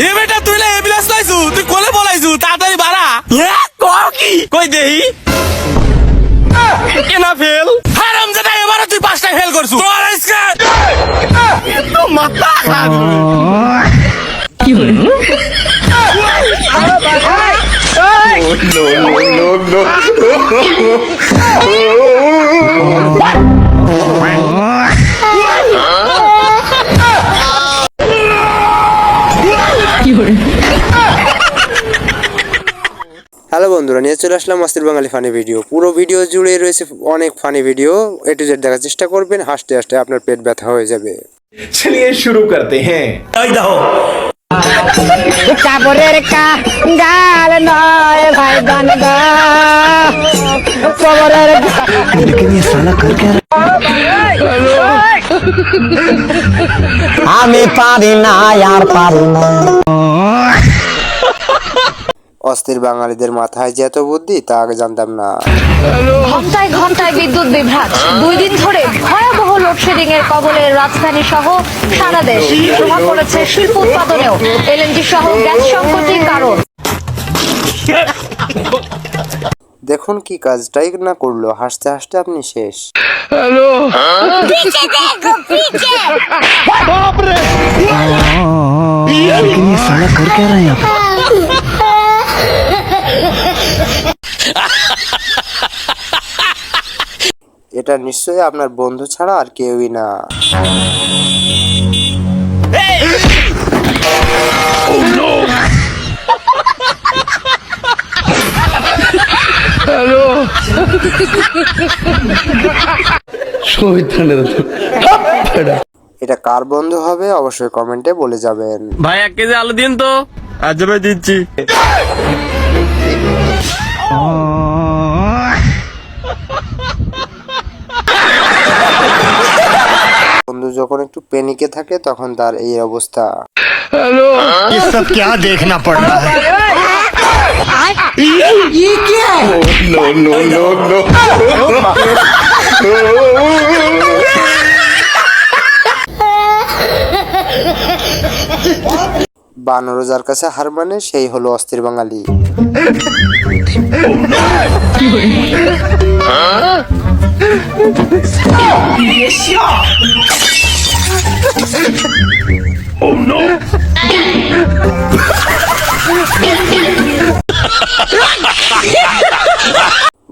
এ বেটা তুই না এবিলাস পাইছু তুই কোলে বলাইছু তাড়াতাড়ি বাড়া হ্যাঁ কও কি কই দেহি কেনা ফেল হারাম জাদা এবারে তুই পাঁচটা ফেল করছু তোর আজকে তো মাথা খাবি হ্যালো চলে আসলাম মাস্তির বাঙালি ফানি ভিডিও পুরো ভিডিও জুড়ে রয়েছে অনেক funny video A to Z দেখার চেষ্টা করবেন হাসতে হাসতে আপনার পেট ব্যথা হয়ে যাবে चलिए शुरू करते हैं কাপড়ের কাল নয় ভাই গান কবরের আমি পারি না আর পারি না অস্থির বাঙালিদের মাথায় যে এত বুদ্ধি তা আগে জানতাম না। ঘন্টায় ঘন্টায় বিদ্যুৎ বিভ্রাট। দুই দিন ধরে ভয়াবহ লোডশেডিং এর কবলে রাজধানী সহ সারা দেশ। প্রভাব পড়েছে শিল্প উৎপাদনেও। এলএনজি সহ গ্যাস সংকটের কারণ। দেখুন কি কাজটাই না করল হাসতে হাসতে আপনি শেষ। এটা নিশ্চয়ই আপনার বন্ধু ছাড়া আর কেউই না। এটা কার বন্ধু হবে অবশ্যই কমেন্টে বলে যাবেন। ভাই এক কেজি আলু দিন তো। আজ ভাই দিচ্ছি। বন্ধু যখন একটু পেনিকে থাকে তখন তার এই অবস্থা ये सब क्या देखना पड़ रहा है नो नो नो नो বানরও যার কাছে হার মানে সেই হলো অস্থির বাঙালি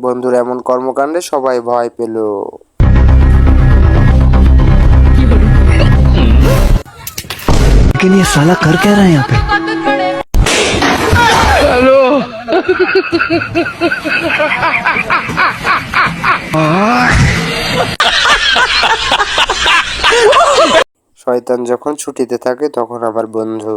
বন্ধুর এমন কর্মকাণ্ডে সবাই ভয় পেল लेकिन ये साला कर क्या रहा है यहाँ पे শয়তান যখন ছুটিতে থাকে তখন আমার বন্ধু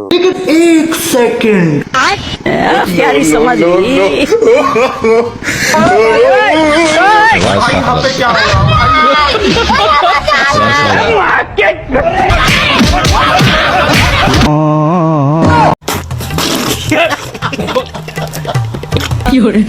করে?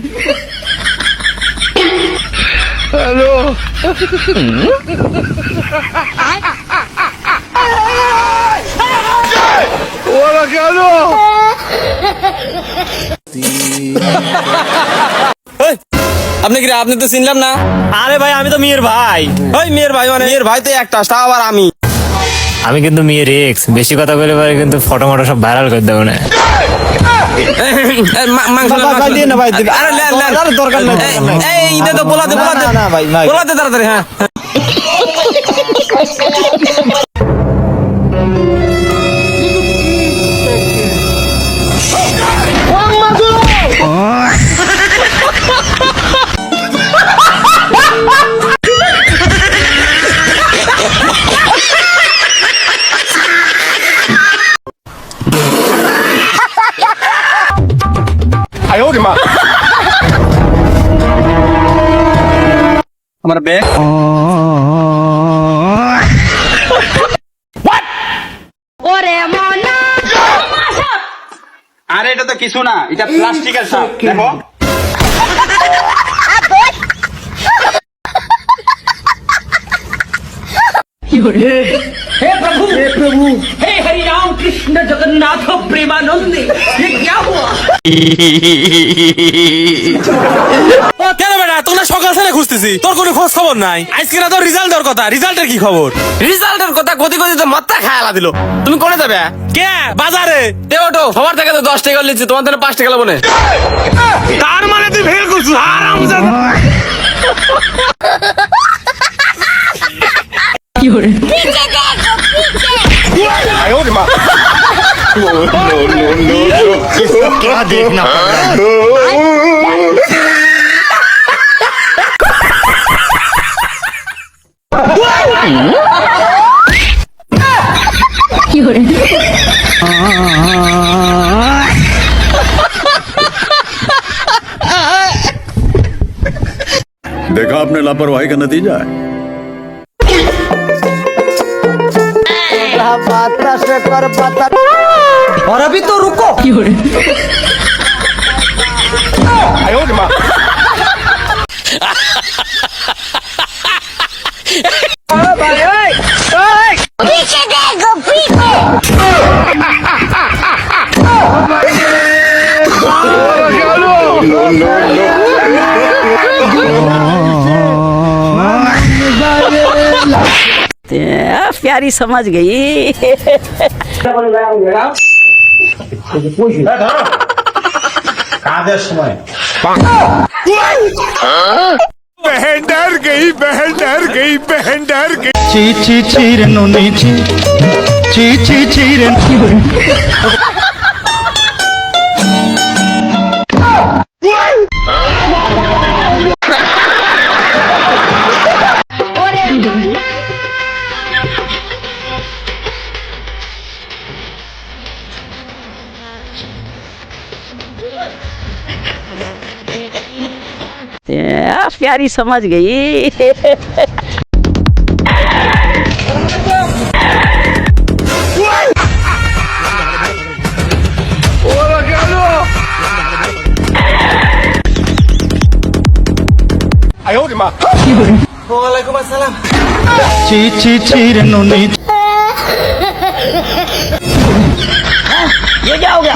আপনি কি আপনি তো চিনলাম না? আরে ভাই আমি তো মেয়ের ভাই। ওই মেয়ের ভাই মানে? মেয়ের ভাই তো একটা তা আবার আমি। আমি কিন্তু মেয়ের এক্স বেশি কথা বলে পারে কিন্তু ফটো মটো সব ভাইরাল করে দেবো না। এই, মা- মাংস নেন, মাংস নেন। আরে লেন, লেন। এই, এই, দে তো, পোলাতে, পোলাতে। পোলাতে তাড়াতাড়ি, হ্যাঁ। আমার ব্যাগ ওরে মনা। আরে এটা তো কিছু না এটা প্লাস্টিকের সাপ দেখো। কেন বেটা? তোমরা সকাল থেকে খুঁজতেছি। তোর কোনো খোঁজ খবর নাই? আজকে না তোর রেজাল্ট দেওয়ার কথা। রেজাল্টের কি খবর? রেজাল্টের কথা গতি গতি তো মাত্রা খায়ালা দিল। তুমি কোনে যাবে? কে? বাজারে? তে ওটো সবার থেকে তো দশ টাকা লিখছি তোমার থেকে পাঁচ টাকা লাগবে তার মানে তুই ফেল করছিস? আরাম क्या देखना देखा आपने लापरवाही का नतीजा है। और अभी तो रुको करते हैं। आ, प्यारी समझ गई। बहन डर गई बहन डर गई बहन डर गई ची छी छी ची ची ची छी छी छी रनु प्यारी समझ गई। वालेकुम ची ची ची ये क्या हो गया।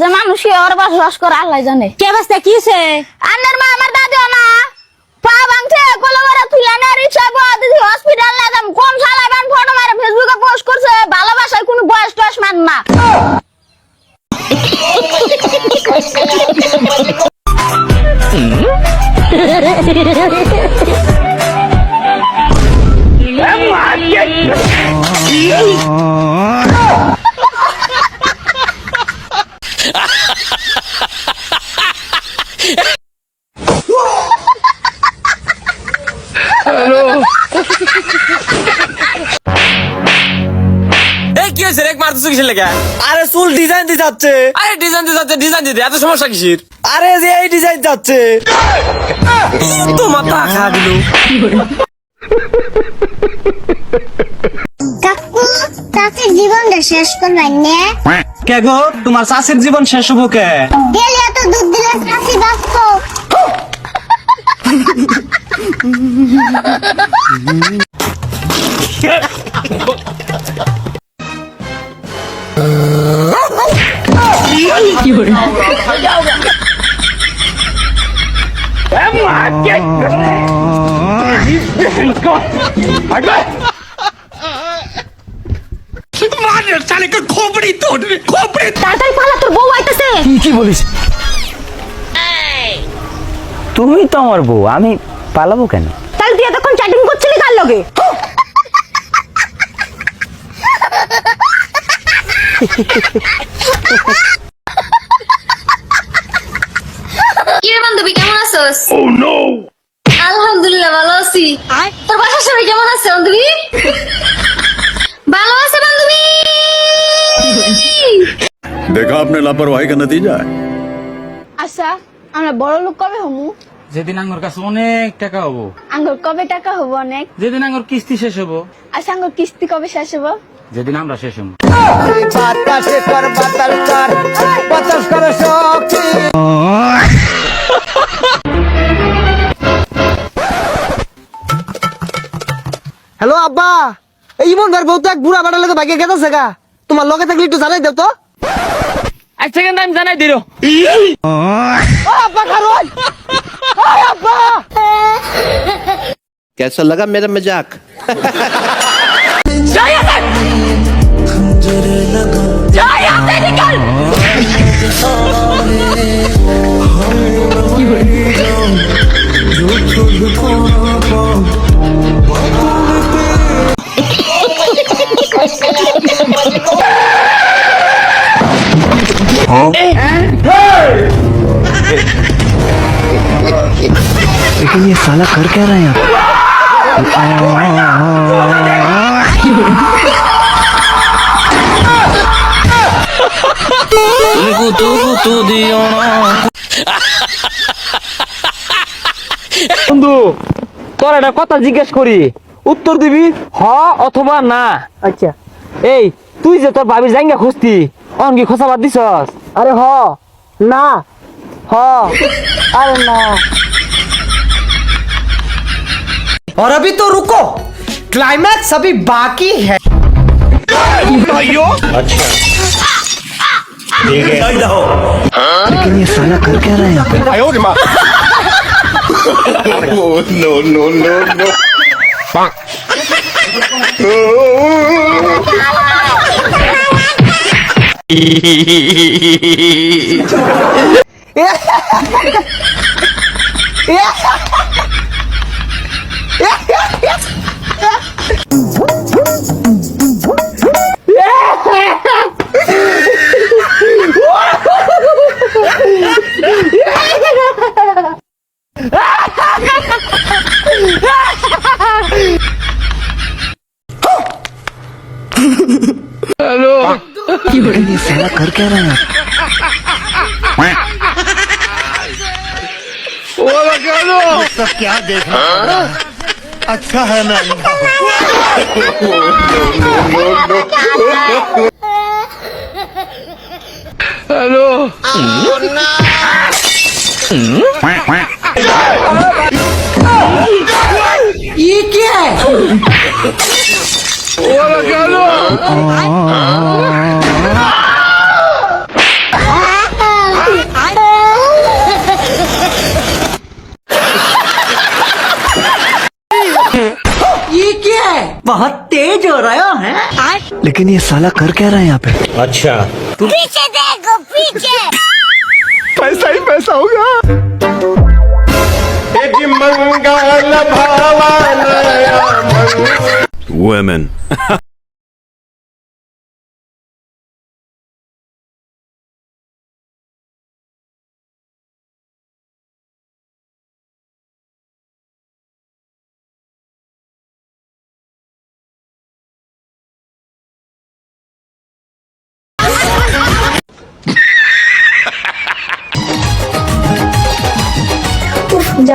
যে মানুষ ওর বসবাস করে আল্লাহ জানে। কে বাস্তা কিছে আন্নার মা আমার দাদিও না। পা ভাঙছে কলবরা তুলে না রিক্সা বয়া দিদি হসপিটাল লাগাম কোন শালাবান ফটো মারে ফেসবুকে পোস্ট করছে ভালোবাসায় কোনো বয়স টয়স মান না। কি হয়েছে রেক মারতেছো কিসের লেগে? আরে চুল ডিজাইন দিতে যাচ্ছে। আরে ডিজাইন দিতে যাচ্ছে ডিজাইন দিতে এত সমস্যা কিসের? আরে যে এই ডিজাইন যাচ্ছে। তো মাথা খা দিল। চাষের জীবনটা শেষ করবেন না। কে গো? তোমার চাষের জীবন শেষ হব কে? গেলে এত দুধ দিলে চাষি বাঁচত তাড়াতাড়ি পালা তোর বউ আইতাছে। কি বলিস? তুমি তো আমার বউ আমি পালাবো কেন? তাহলে তুই এতক্ষণ চ্যাটিং করছিলি কার লগে? কিরে বান্ধবী কেমন আছোস? Oh, ও নো দেখা আপনার লাপরওয়াহি কা নতিজা আচ্ছা আমরা বড় লোক কবে হমু? যেদিন আঙ্গুর কাছে অনেক টাকা হব। আঙ্গুর কবে টাকা হব অনেক? যেদিন আঙ্গুর কিস্তি শেষ হব। আচ্ছা আঙ্গুর কিস্তি কবে শেষ হব? যেদিন আমরা শেষ হব। হ্যালো আব্বা এই ইমন ভাই বউ তো এক বুড়া বাড়ালে তো ভাগ্যে গেছে গা। তোমার লগে থাকলে একটু জানাই দাও তো। এক সেকেন্ড আমি জানাই দিল আব্বা খারোন আব্বা कैसा लगा मेरा मजाक लेकिन ये साला कर क्या रहा है यहाँ पे বন্ধু তোর একটা কথা জিজ্ঞেস করি উত্তর দিবি হ অথবা না আচ্ছা এই তুই যে তোর ভাবি জাঙ্গা খুঁজতি অন কি খোঁচা বাদ দিছস আরে হ না হ আরে না और अभी तो रुको क्लाइमैक्स अभी बाकी है लेकिन ये साला कर क्या रहा है यहाँ पे no no no no Yeah! ये साला कर क्या रहा है क्या अच्छा है ना हेलो ये क्या है? यहाँ पे लेकिन ये साला कर क्या रहा है यहाँ पे? अच्छा। पीछे देखो पीछे। पैसा ही पैसा होगा मंगल भावानया Women.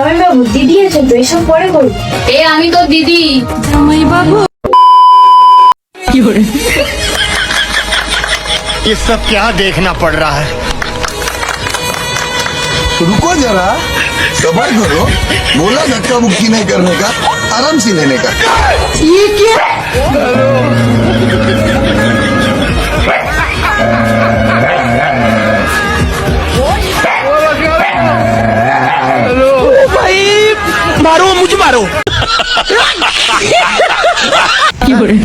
জামাই বাবু দিদি আছে তো এসব পরে করবো এ আমি তো দিদি জামাই বাবু ये सब क्या देखना पड़ रहा है रुको जरा सबर करो बोला धक्का मुक्की नहीं करने का आराम से लेने का মারো মুঝে মারো কি করে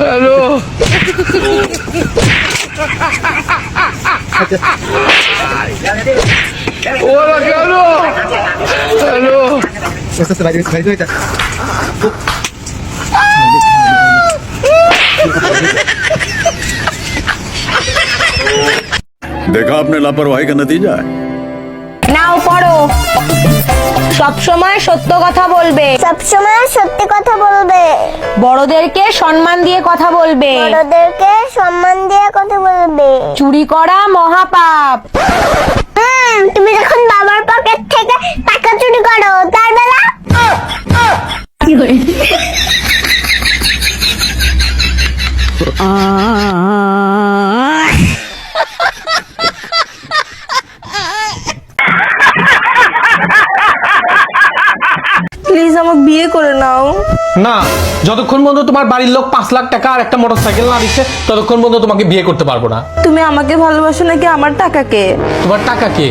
hello Hola, Carlos. Aló. Esto se va a ir, se va a ir. देखा आपने लापरवाही का नतीजा है নাও পড়ো সব সময় সত্য কথা বলবে সব সময় সত্যি কথা বলবে বড়দেরকে সম্মান দিয়ে কথা বলবে বড়দেরকে সম্মান দিয়ে কথা বলবে চুরি করা মহাপাপ হুম, তুমি যখন বাবার পকেট থেকে টাকা চুরি করো তার বেলা প্লিজ আমাকে বিয়ে করে নাও। না যতক্ষণ পর্যন্ত তোমার বাড়ির লোক পাঁচ লাখ টাকা আর একটা মোটর সাইকেল না দিচ্ছে ততক্ষণ পর্যন্ত তোমাকে বিয়ে করতে পারব না। তুমি আমাকে ভালোবাসো নাকি আমার টাকাকে? তোমার টাকা কে?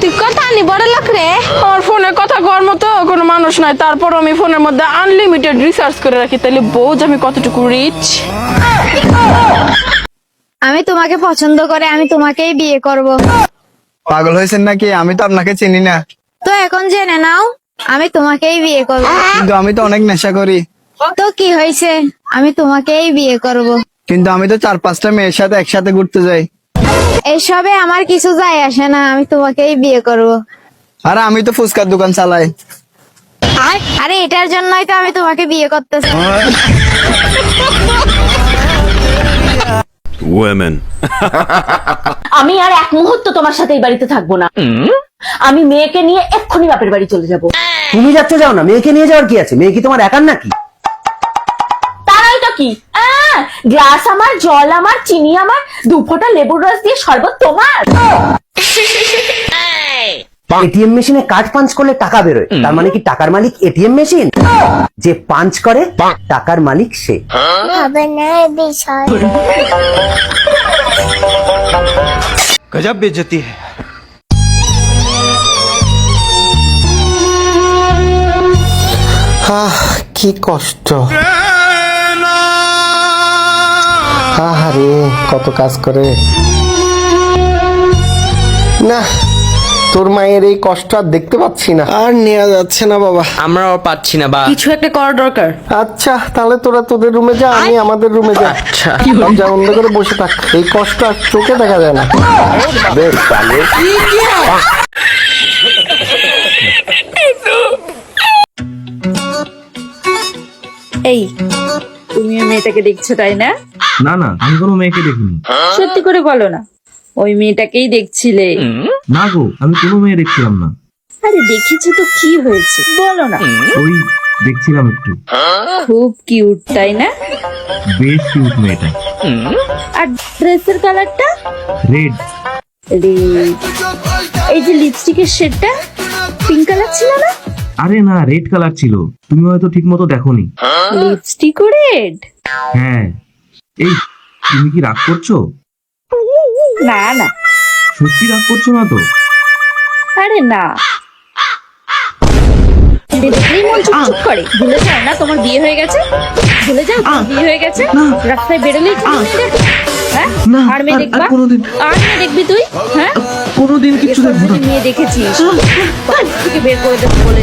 তুই কথা বড় রে। কথা কোনো মানুষ নাই। তারপর আমি ফোনের মধ্যে আনলিমিটেড রিসার্চ করে রাখি। তাহলে বোঝ আমি কতটুকু রিচ আমি তোমাকে পছন্দ করে আমি তোমাকেই বিয়ে করব। পাগল হয়েছেন নাকি? আমি তো আপনাকে চিনি না। তো এখন জেনে নাও আমি তোমাকেই বিয়ে করব। কিন্তু আমি তো অনেক নেশা করি। তো কি হয়েছে? আমি তোমাকেই বিয়ে করব। কিন্তু আমি তো চার পাঁচটা মেয়ের সাথে একসাথে ঘুরতে যাই। এসবে আমার কিছু যায় আসে না আমি তোমাকেই বিয়ে করব। আর আমি তো ফুচকার দোকান চালাই। আরে এটার জন্যই তো আমি তোমাকে বিয়ে করতেছি। women. আমি আর এক মুহূর্ত তোমার সাথে এই বাড়িতে থাকব না। আমি মেয়েকে নিয়ে এক্ষুনি বাপের বাড়ি চলে যাব। তুমি যাচ্ছে যাও না মেয়েকে নিয়ে যাওয়ার কি আছে? মেয়ে কি তোমার একার নাকি? তারাই তো কি? গ্লাস আমার জল আমার চিনি আমার দু ফোঁটা লেবুর রস দিয়ে শরবত তোমার। এটিএম মেশিনে কার্ড পাঞ্চ করলে টাকা বেরোয়। তার মানে কি টাকার মালিক এটিএম মেশিন যে পাঞ্চ করে টাকার মালিক সে। গজব বেজতি কি কষ্ট। আহারে কত কাজ করে। না তোর মায়ের এই কষ্ট আর দেখতে পাচ্ছি না। আর নেওয়া যাচ্ছে না বাবা। আমরাও পাচ্ছি না বা। কিছু একটা করা দরকার। আচ্ছা তাহলে তোরা তোদের রুমে যা আমি আমাদের রুমে যা। দরজা বন্ধ করে বসে থাক। এই কষ্ট আর চোখে দেখা যায় না। বেশ তাহলে। এই তুমি মেয়েটাকে দেখছ তাই না? না না আমি কোনো মেয়েকে দেখিনি। সত্যি করে বলো না। ওই মেয়েটাকেই দেখছিলে। না গো আমি কোনো মেয়ে দেখছিলাম না। আরে দেখেছ তো কি হয়েছে বলো না। ওই দেখছিলাম একটু। খুব কিউট তাই না? বেশ কিউট মেয়েটা। আর ড্রেসের কালারটা? রেড। রেড। এই যে লিপস্টিকের শেডটা পিঙ্ক কালার ছিল না? আরে না রেড কালার ছিল। তুমি হয়তো ঠিক মতো দেখোনি। লিপস্টিকও রেড? হ্যাঁ। এই তুমি কি রাগ করছ? না না। সত্যি রাগ করছ না তো? আরে না। করে। ভুলে যাও না তোমার বিয়ে হয়ে গেছে? ভুলে যাও বিয়ে হয়ে গেছে? রাস্তায় বেরোলেই হ্যাঁ? দেখবি? তুই? হ্যাঁ? কোনোদিন দেখেছিস বের করে বলে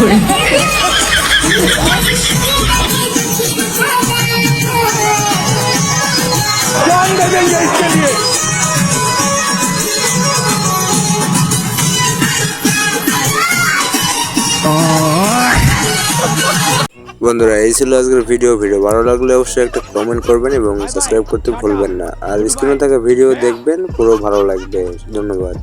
করে বন্ধুরা, এই ছিল আজকের ভিডিও। ভিডিও ভালো লাগলে অবশ্যই একটা কমেন্ট করবেন এবং সাবস্ক্রাইব করতে ভুলবেন না। আর স্ক্রিনে থাকা ভিডিও দেখবেন, পুরো ভালো লাগবে। ধন্যবাদ।